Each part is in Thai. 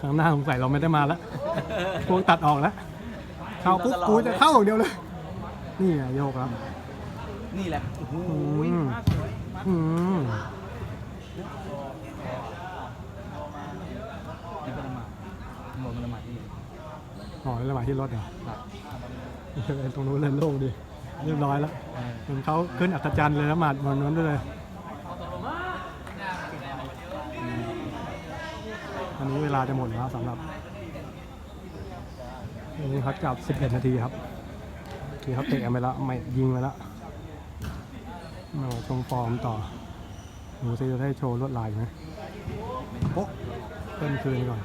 ครั้งหน้าสงสัยเราไม่ได้มาแล้วพวกตัดออกแล้วเข้าปุ๊บกูจะเข้าอย่างเดียวเลย นี่ไงโยกครับนี่แหละโอ้โหอืมมากสวยมากอืมนี่เป็นละหมาดหมดเป็นละหมาดที่นี่อ๋อนี่ระหว่างที่รถเหรอครับเออตรงนู้นเลยโล่งดีเรียบร้อยแล้วเหมือนเขาขึ้นอัศจรรย์เลยแล้วมาดวันนั้นด้วยเลย อันนี้เวลาจะหมดแล้วสำหรับอันนี้เขาจับ 11 นาทีครับที่เขาเตะไปแล้วไม่ยิงไปแล้วมาชงฟอร์มต่อหนูซีจะได้โชว์ลวดลายไหมโอ๊ะเต้นคืนก่อน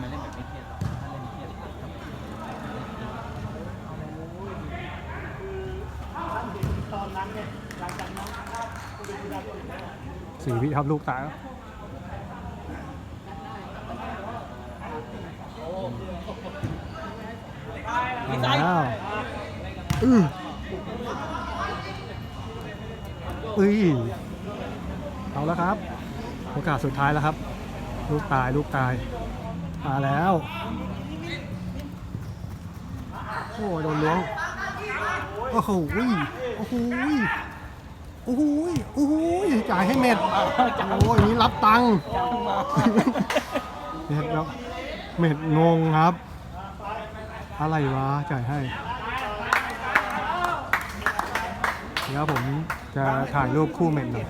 ไม่เล่นแบบไม่เครียดหรอกถ้าเล่นเครียดครับ สี่วิครับลูกตายแล้วอาแล้วอืออุ้ยเอาแล้วครับ โอกาสสุดท้ายแล้วครับ ลูกตายลูกตายมาแล้วโอ้โดนล้วงโอ้โหโอ้โห โอ้โหยโอ้โหยจ่ายให้เม็ดโอ้ยนี่รับตังค์เม็ดแล้วเม็ดงงครับ อะไรวะจ่ายให้เดี๋ยวผมจะถ่ายรูปคู่เม็ดหน่อย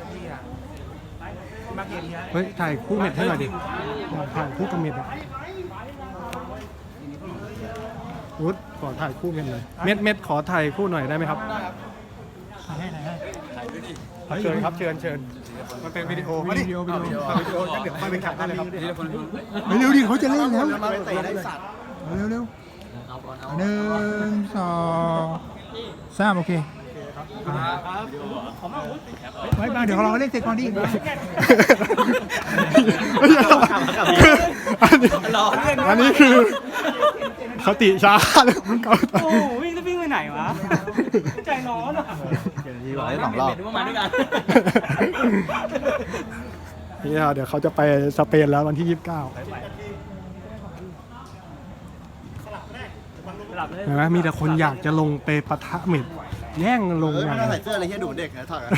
เฮ้ยถ่ายคู่เม็ดให้หน่อยดิถ่ายคู่กับเม็ดอะรุดขอถ่ายคู่เม็ดหน่อยเม็ดเม็ดขอถ่ายคู่หน่อยได้ไหมครับ เชิญครับเชิญเชิญมันเป็นวิดีโอวิดีโอวิดีโอวิดีโอก็เดี๋ยวมาเป็นขัดได้เลยครับเร็วดิเขาจะเล่นแล้วเร็วเร็วหนึ่งสองสามโอเคไว้บ้างเดี๋ยวเราเล่นเสร็จก่อนดิอันนี้คือเขาติช้าเลยเขา โอ้โหวิ่งจะวิ่งไปไหนวะ ใจร้อนอะดีกว่าได้สองรอบเดี๋ยวมาด้วยกัน นี่เดี๋ยวเขาจะไปสเปนแล้ววันที่29หลับเลยเห็นไหมมีแต่คนอยากจะลงไปปะทะเม็ดแย่งลงเออกัไม่นต้องใส่เสื้ออะไรเฮียดูเด็กนะถอดกัน